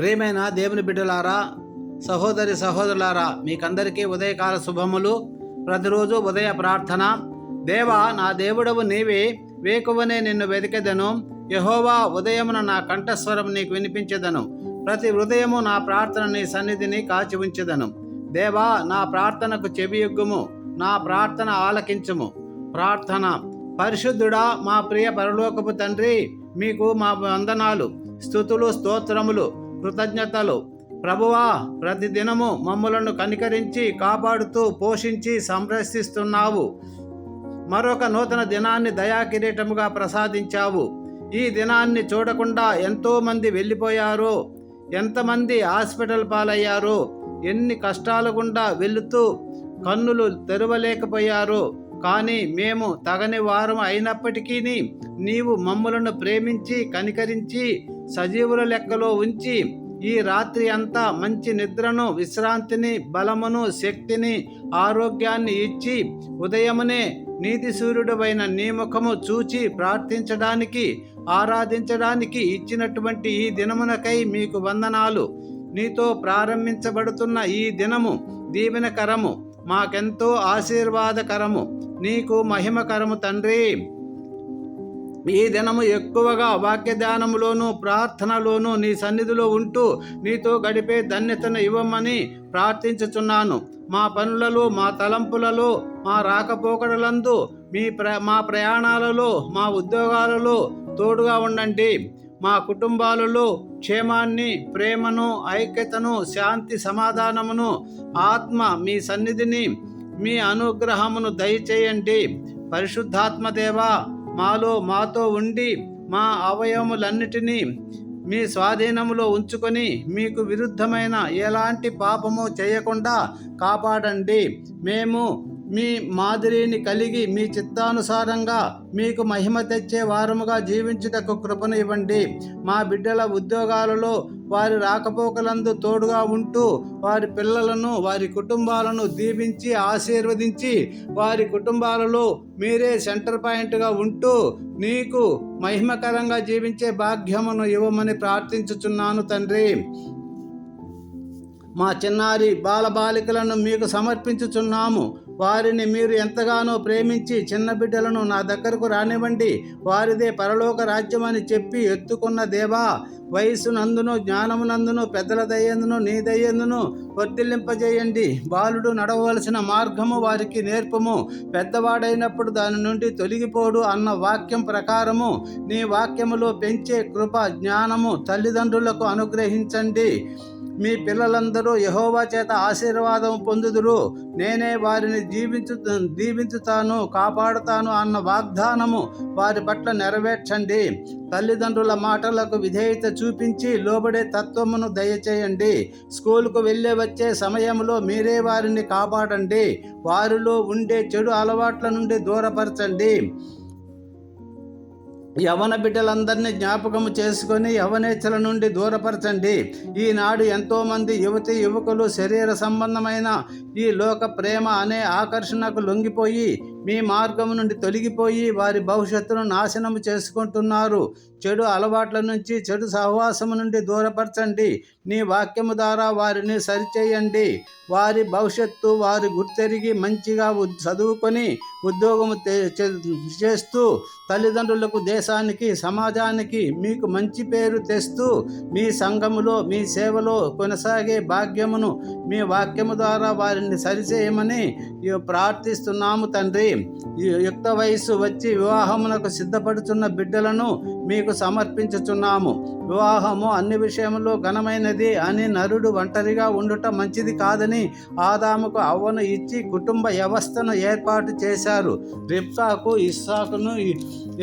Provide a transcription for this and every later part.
ప్రియమైన దేవుని బిడ్డలారా సహోదరి సహోదరులారా మీకందరికీ ఉదయకాల శుభములు. ప్రతిరోజు ఉదయ ప్రార్థన. దేవా నా దేవుడవు నీవే వేకువనే నిన్ను వెతికెదను యహోవా ఉదయమున నా కంఠస్వరం నీకు వినిపించెదను. ప్రతి హృదయము నా ప్రార్థన నీ సన్నిధిని కాచి ఉంచెదను. దేవా నా ప్రార్థనకు చెవియొగ్గుము నా ప్రార్థన ఆలకించుము. ప్రార్థన. పరిశుద్ధుడా మా ప్రియ పరలోకపు తండ్రి మీకు మా వందనాలు స్థుతులు స్తోత్రములు. కృతజ్ఞతలు. ప్రభువా ప్రతిదినము మమ్మలను కనికరించి కాపాడుతూ పోషించి సంరక్షిస్తున్నావు. మరొక నూతన దినాన్ని దయాకిరీటముగా ప్రసాదించావు. ఈ దినాన్ని చూడకుండా ఎంతోమంది వెళ్ళిపోయారు. ఎంతమంది హాస్పిటల్ పాలయ్యారు. ఎన్ని కష్టాల గుండా వెళుతూ కన్నులు తెరవలేకపోయారు. కానీ మేము తగని వారం అయినప్పటికీ నీవు మమ్మలను ప్రేమించి కనికరించి సజీవుల లెక్కలో ఉంచి ఈ రాత్రి అంతా మంచి నిద్రను విశ్రాంతిని బలమును శక్తిని ఆరోగ్యాన్ని ఇచ్చి ఉదయమునే నీతి సూర్యుడమైన నీ ముఖము చూచి ప్రార్థించడానికి ఆరాధించడానికి ఇచ్చినటువంటి ఈ దినమునకై మీకు వందనాలు. నీతో ప్రారంభించబడుతున్న ఈ దినము దీవెనకరము మాకెంతో ఆశీర్వాదకరము. నీకు మహిమకరము తండ్రి. ఈ దినము ఎక్కువగా వాక్య ధ్యానములోను ప్రార్థనలోను నీ సన్నిధిలో ఉంటూ నీతో గడిపే ధన్యతను ఇవ్వమని ప్రార్థించుచున్నాను. మా పనులలో మా తలంపులలో మా రాకపోకడలందు మీ ప్ర మా ప్రయాణాలలో మా ఉద్యోగాలలో తోడుగా ఉండండి. మా కుటుంబాలలో క్షేమాన్ని ప్రేమను ఐక్యతను శాంతి సమాధానమును ఆత్మ మీ సన్నిధిని మీ అనుగ్రహమును దయచేయండి. పరిశుద్ధాత్మదేవా మాలో మాతో ఉండి మా అవయవములన్నిటినీ మీ స్వాధీనములో ఉంచుకొని మీకు విరుద్ధమైన ఎలాంటి పాపము చేయకుండా కాపాడండి. మేము మీ మాదిరిని కలిగి మీ చిత్తానుసారంగా మీకు మహిమ తెచ్చే వారముగా జీవించుటకు కృపను ఇవ్వండి. మా బిడ్డల ఉద్యోగాలలో వారి రాకపోకలందు తోడుగా ఉంటూ వారి పిల్లలను వారి కుటుంబాలను దీవించి ఆశీర్వదించి వారి కుటుంబాలలో మీరే సెంటర్ పాయింట్గా ఉంటూ నీకు మహిమకరంగా జీవించే భాగ్యమును ఇవ్వమని ప్రార్థించుచున్నాను తండ్రి. మా చిన్నారి బాలబాలికలను మీకు సమర్పించుచున్నాము. వారిని మీరు ఎంతగానో ప్రేమించి చిన్న బిడ్డలను నా దగ్గరకు రానివ్వండి. వారిదే పరలోక రాజ్యమని చెప్పి ఎత్తుకున్న దేవా వయస్సునందును జ్ఞానమునందును పెద్దల దయ్యందును నీ దయ్యందును వర్తిల్లింపజేయండి. బాలుడు నడవలసిన మార్గము వారికి నేర్పము. పెద్దవాడైనప్పుడు దాని నుండి తొలగిపోడు అన్న వాక్యం ప్రకారము నీ వాక్యములో పెంచే కృప జ్ఞానము తల్లిదండ్రులకు అనుగ్రహించండి. మీ పిల్లలందరూ యహోవా చేత ఆశీర్వాదం పొందుదురు. నేనే వారిని జీవించు దీవించుతాను కాపాడుతాను అన్న వాగ్దానము వారి పట్ల నెరవేర్చండి. తల్లిదండ్రుల మాటలకు విధేయత చూపించి లోబడే తత్వమును దయచేయండి. స్కూలుకు వెళ్ళే వచ్చే సమయంలో మీరే వారిని కాపాడండి. వారిలో ఉండే చెడు అలవాట్ల నుండి దూరపరచండి. యవన బిడ్డలందరినీ జ్ఞాపకము చేసుకొని యవనేచ్ఛల నుండి దూరపరచండి. ఈనాడు ఎంతోమంది యువతి యువకులు శరీర సంబంధమైన ఈ లోక ప్రేమ అనే ఆకర్షణకు లొంగిపోయి మీ మార్గం నుండి తొలగిపోయి వారి భవిష్యత్తును నాశనము చేసుకుంటున్నారు. చెడు అలవాట్ల నుంచి చెడు సహవాసము నుండి దూరపరచండి. నీ వాక్యము ద్వారా వారిని సరిచేయండి. వారి భవిష్యత్తు వారి గుర్తెరిగి మంచిగా చదువుకొని ఉద్యోగము చేస్తూ తల్లిదండ్రులకు దేశానికి సమాజానికి మీకు మంచి పేరు తెస్తూ మీ సంఘములో మీ సేవలో కొనసాగే భాగ్యమును మీ వాక్యము ద్వారా వారిని సరిచేయమని ప్రార్థిస్తున్నాము తండ్రి. యుక్త వయస్సు వచ్చి వివాహమునకు సిద్ధపడుతున్న బిడ్డలను మీకు సమర్పించుచున్నాము. వివాహము అన్ని విషయంలో ఘనమైనది అని నరుడు ఒంటరిగా ఉండుట మంచిది కాదని ఆదాముకు అవ్వను ఇచ్చి కుటుంబ వ్యవస్థను ఏర్పాటు చేశారు. రిప్సాకు ఇస్సాకును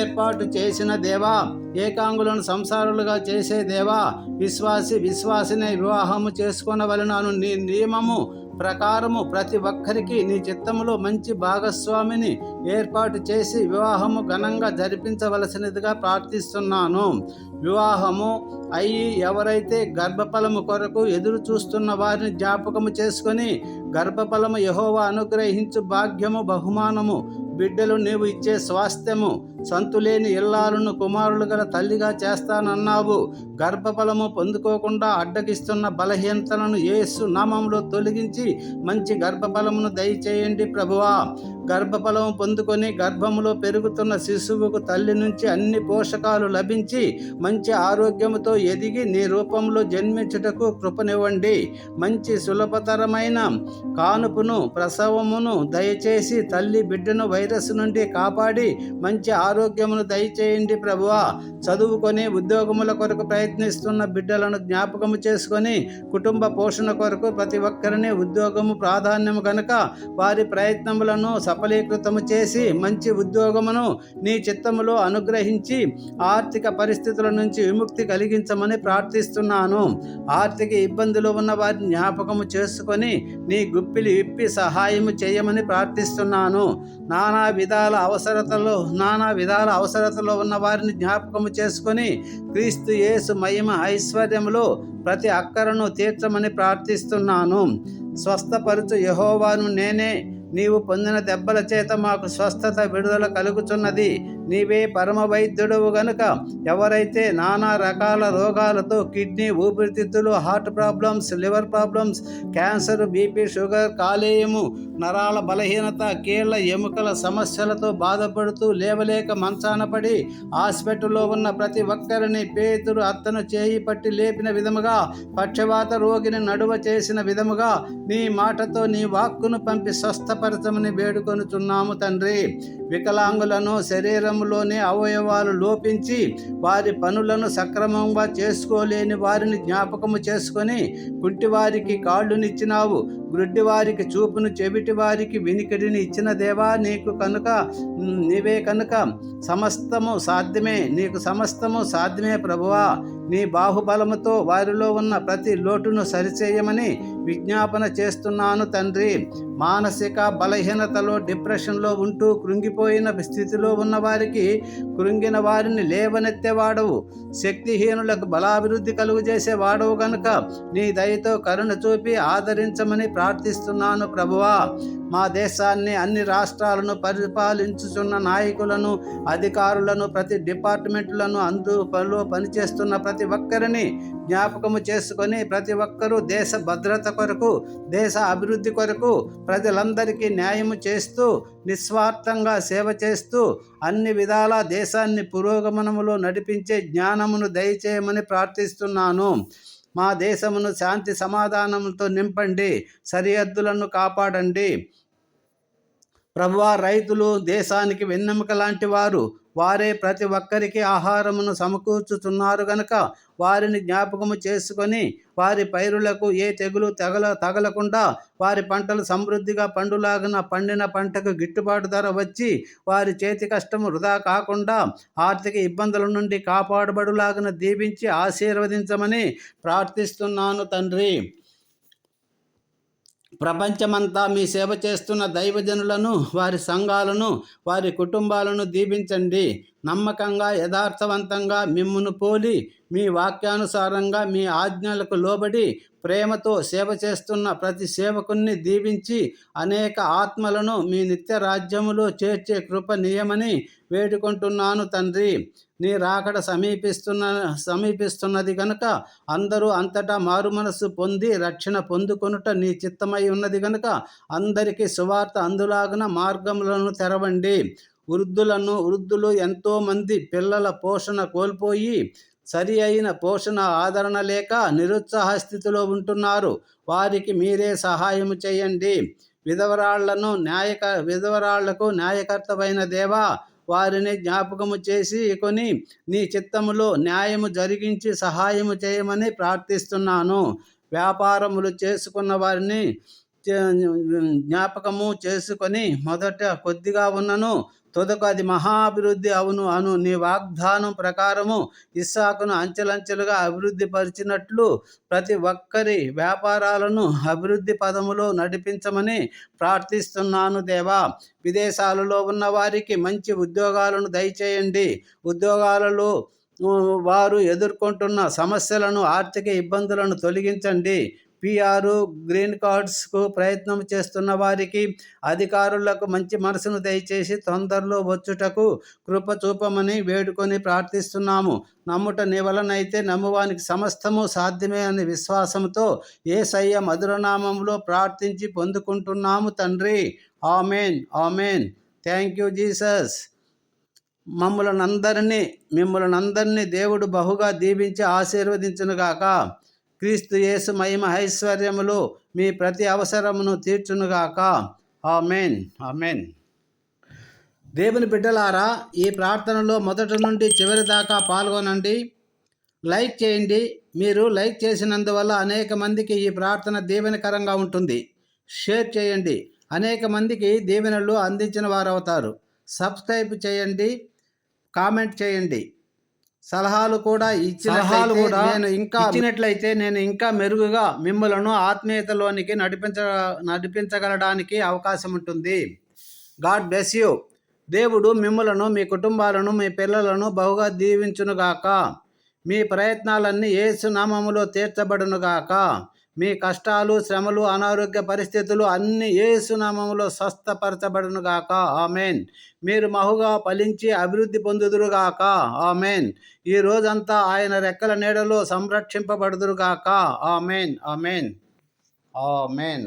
ఏర్పాటు చేసిన దేవా ఏకాంగులను సంసారులుగా చేసే దేవా విశ్వాసి విశ్వాసిని వివాహము చేసుకొనవలనను నీ నియమము ప్రకారము ప్రతి ఒక్కరికి నీ చిత్తములో మంచి భాగస్వామిని ఏర్పాటు చేసి వివాహము ఘనంగా జరిపించవలసినదిగా ప్రార్థిస్తున్నాను. వివాహము అయ్యి ఎవరైతే గర్భఫలము కొరకు ఎదురు చూస్తున్న వారిని జ్ఞాపకము చేసుకొని గర్భఫలము యహోవా అనుగ్రహించు భాగ్యము బహుమానము బిడ్డలు నీవు ఇచ్చే స్వాస్థ్యము సంతులేని ఇల్లాలను కుమారులు గల తల్లిగా చేస్తానన్నావు. గర్భఫలము పొందుకోకుండా అడ్డగిస్తున్న బలహీనతలను యేసు నామంలో తొలగించి మంచి గర్భఫలమును దయచేయండి ప్రభువా. గర్భఫలము పొందుకొని గర్భములో పెరుగుతున్న శిశువుకు తల్లి నుంచి అన్ని పోషకాలు లభించి మంచి ఆరోగ్యముతో ఎదిగి నీ రూపంలో జన్మించుటకు కృపనివ్వండి. మంచి సులభతరమైన కానుపును ప్రసవమును దయచేసి తల్లి బిడ్డను వైరస్ నుండి కాపాడి మంచి ఆరోగ్యమును దయచేయండి ప్రభువా. చదువుకొని ఉద్యోగముల కొరకు ప్రయత్నిస్తున్న బిడ్డలను జ్ఞాపకము చేసుకొని కుటుంబ పోషణ కొరకు ప్రతి ఒక్కరిని ఉద్యోగము ప్రాధాన్యము కనుక వారి ప్రయత్నములను సఫలీకృతము చేసి మంచి ఉద్యోగమును నీ చిత్తములో అనుగ్రహించి ఆర్థిక పరిస్థితుల నుంచి విముక్తి కలిగించమని ప్రార్థిస్తున్నాను. ఆర్థిక ఇబ్బందులు ఉన్న వారిని జ్ఞాపకము చేసుకొని నీ గుప్పిలి విప్పి సహాయము చేయమని ప్రార్థిస్తున్నాను. నానా విధాల అవసరతలు నానా విధాల అవసరతలో ఉన్న వారిని జ్ఞాపకము చేసుకొని క్రీస్తు యేసు మహిమ ఐశ్వర్యములు ప్రతి అక్కరను తీర్చమని ప్రార్థిస్తున్నాను. స్వస్థపరుచు యహోవాను నేనే. నీవు పొందిన దెబ్బల చేత మాకు స్వస్థత విడుదల కలుగుచున్నది. నీవే పరమ వైద్యుడవు గనుక. ఎవరైతే నానా రకాల రోగాలతో కిడ్నీ ఊపిరితిత్తులు heart problems liver problems cancer BP sugar కాలేయము నరాల బలహీనత కీళ్ళ ఎముకల సమస్యలతో బాధపడుతూ లేవలేక మంచాన పడి హాస్పిటల్లో ఉన్న ప్రతి ఒక్కరిని పేతురు అత్తను చేయి పట్టి లేపిన విధముగా పక్షవాత రోగిని నడువ చేసిన విధముగా నీ మాటతో నీ వాక్కును పంపి స్వస్థపరచమని వేడుకొనుచున్నాము తండ్రి. వికలాంగులను శరీరం శరీరంలోని అవయవాలు లోపించి వారి పనులను సక్రమంగా చేసుకోలేని వారిని జ్ఞాపకము చేసుకొని కుంటివారికి కాళ్ళునిచ్చినావు. గ్రుడ్డివారికి చూపును చెవిటి వారికి వినికిడిని ఇచ్చిన దేవా నీకు కనుక నీవే కనుక సమస్తము సాధ్యమే నీకు సమస్తము సాధ్యమే ప్రభువా. నీ బాహుబలముతో వారిలో ఉన్న ప్రతి లోటును సరిచేయమని విజ్ఞాపన చేస్తున్నాను తండ్రి. మానసిక బలహీనతలో డిప్రెషన్లో ఉంటూ కృంగిపోయిన స్థితిలో ఉన్న వారికి కృంగిన వారిని లేవనెత్తేవాడవు. శక్తిహీనులకు బలాభివృద్ధి కలుగు చేసేవాడవు గనుక నీ దయతో కరుణ చూపి ఆదరించమని ప్రార్థిస్తున్నాను ప్రభువా. మా దేశాన్ని అన్ని రాష్ట్రాలను పరిపాలించుచున్న నాయకులను అధికారులను ప్రతి డిపార్ట్మెంట్లను అందు పనిలో పనిచేస్తున్న ప్రతి ఒక్కరిని జ్ఞాపకము చేసుకొని ప్రతి ఒక్కరూ దేశ భద్రత కొరకు దేశ అభివృద్ధి కొరకు ప్రజలందరికీ న్యాయము చేస్తూ నిస్వార్థంగా సేవ చేస్తూ అన్ని విధాల దేశాన్ని పురోగమనములో నడిపించే జ్ఞానమును దయచేయమని ప్రార్థిస్తున్నాను. మా దేశమును శాంతి సమాధానములతో నింపండి సరిహద్దులను కాపాడండి. ప్రభువా రైతులు దేశానికి వెన్నెముక లాంటి వారు వారే ప్రతి ఒక్కరికి ఆహారమును సమకూర్చుతున్నారు గనక వారిని జ్ఞాపకము చేసుకొని వారి పైరులకు ఏ తెగులు తగల తగలకుండా వారి పంటలు సమృద్ధిగా పండులాగిన పండిన పంటకు గిట్టుబాటు ధర వచ్చి వారి చేతి కష్టము వృధా కాకుండా ఆర్థిక ఇబ్బందుల నుండి కాపాడబడులాగిన దీవించి ఆశీర్వదించమని ప్రార్థిస్తున్నాను తండ్రి. ప్రపంచమంతా మీ సేవ చేస్తున్న దైవజనులను వారి సంఘాలను వారి కుటుంబాలను దీవించండి నమ్మకంగా యథార్థవంతంగా మిమ్మును పోలి మీ వాక్యానుసారంగా మీ ఆజ్ఞలకు లోబడి ప్రేమతో సేవ చేస్తున్న ప్రతి సేవకుణ్ణి దీవించి అనేక ఆత్మలను మీ నిత్య రాజ్యములో చేర్చే కృప నియమని వేడుకుంటున్నాను తండ్రి. నీ రాకడ సమీపిస్తున్న సమీపిస్తున్నది కనుక అందరూ అంతటా మారుమనస్సు పొంది రక్షణ పొందుకొనుట నీ చిత్తమై ఉన్నది కనుక అందరికీ సువార్త అందులాగున మార్గములను తెరవండి. వృద్ధులను వృద్ధులు ఎంతోమంది పిల్లల పోషణ కోల్పోయి సరి అయిన పోషణ ఆదరణ లేక నిరుత్సాహ స్థితిలో ఉంటున్నారు. వారికి మీరే సహాయం చేయండి. విధవరాళ్ళను న్యాయక విధవరాళ్ళకు న్యాయకర్తమైన దేవా వారిని జ్ఞాపకము చేసి కొని నీ చిత్తములో న్యాయము జరిగించి సహాయము చేయమని ప్రార్థిస్తున్నాను. వ్యాపారములు చేసుకున్న వారిని జ్ఞాపకము చేసుకొని మొదట కొద్దిగా ఉన్నను. తుదకు అది మహాభివృద్ధి అవును అను నీ వాగ్దానం ప్రకారము ఇస్సాకును అంచెలంచెలుగా అభివృద్ధి పరిచినట్లు ప్రతి ఒక్కరి వ్యాపారాలను అభివృద్ధి పదములో నడిపించమని ప్రార్థిస్తున్నాను దేవా. విదేశాలలో ఉన్న వారికి మంచి ఉద్యోగాలను దయచేయండి. ఉద్యోగాలలో వారు ఎదుర్కొంటున్న సమస్యలను ఆర్థిక ఇబ్బందులను తొలగించండి. పిఆర్ గ్రీన్ కార్డ్స్కు ప్రయత్నం చేస్తున్న వారికి అధికారులకు మంచి మనసును దయచేసి తొందరలో వచ్చుటకు కృప చూపమని వేడుకొని ప్రార్థిస్తున్నాము. నమ్ముట నీ వలనైతే నమ్మువానికి సమస్తము సాధ్యమే అనే విశ్వాసంతో ఏసయ్య మధురనామంలో ప్రార్థించి పొందుకుంటున్నాము తండ్రి. Amen. Amen. Thank you Jesus. మమ్మల్ని అందరినీ మిమ్మల్ని అందరినీ దేవుడు బహుగా దీవించి ఆశీర్వదించునుగాక. క్రీస్తు యేసు మహిమ ఐశ్వర్యములు మీ ప్రతి అవసరమును తీర్చునుగాక. ఆమెన్. ఆమెన్. దేవుని బిడ్డలారా ఈ ప్రార్థనలో మొదటి నుండి చివరి దాకా పాల్గొనండి. లైక్ చేయండి. మీరు లైక్ చేసినందువల్ల అనేక మందికి ఈ ప్రార్థన దీవెనకరంగా ఉంటుంది. షేర్ చేయండి. అనేక మందికి దీవెనలు అందించిన వారు అవుతారు సబ్స్క్రైబ్ చేయండి. కామెంట్ చేయండి. సలహాలు కూడా సలహాలు కూడా నేను ఇంకా ఇచ్చినట్లయితే నేను ఇంకా మెరుగుగా మిమ్మలను ఆత్మీయతలోనికి నడిపించ నడిపించగలడానికి అవకాశం ఉంటుంది. God bless you. దేవుడు మిమ్మలను మీ కుటుంబాలను మీ పిల్లలను బహుగా దీవించునుగాక. మీ ప్రయత్నాలన్నీ ఏసు నామములో తీర్చబడునుగాక. మీ కష్టాలు శ్రమలు అనారోగ్య పరిస్థితులు అన్ని ఏసు నామములో స్వస్థపరచబడునుగాక ఆమెన్. మీరు మహుగా ఫలించి అభివృద్ధి పొందుదురుగాక ఆమెన్. ఈ రోజంతా ఆయన రెక్కల నీడలో సంరక్షింపబడుదురుగాక ఆమెన్. ఆమెన్. ఆమెన్.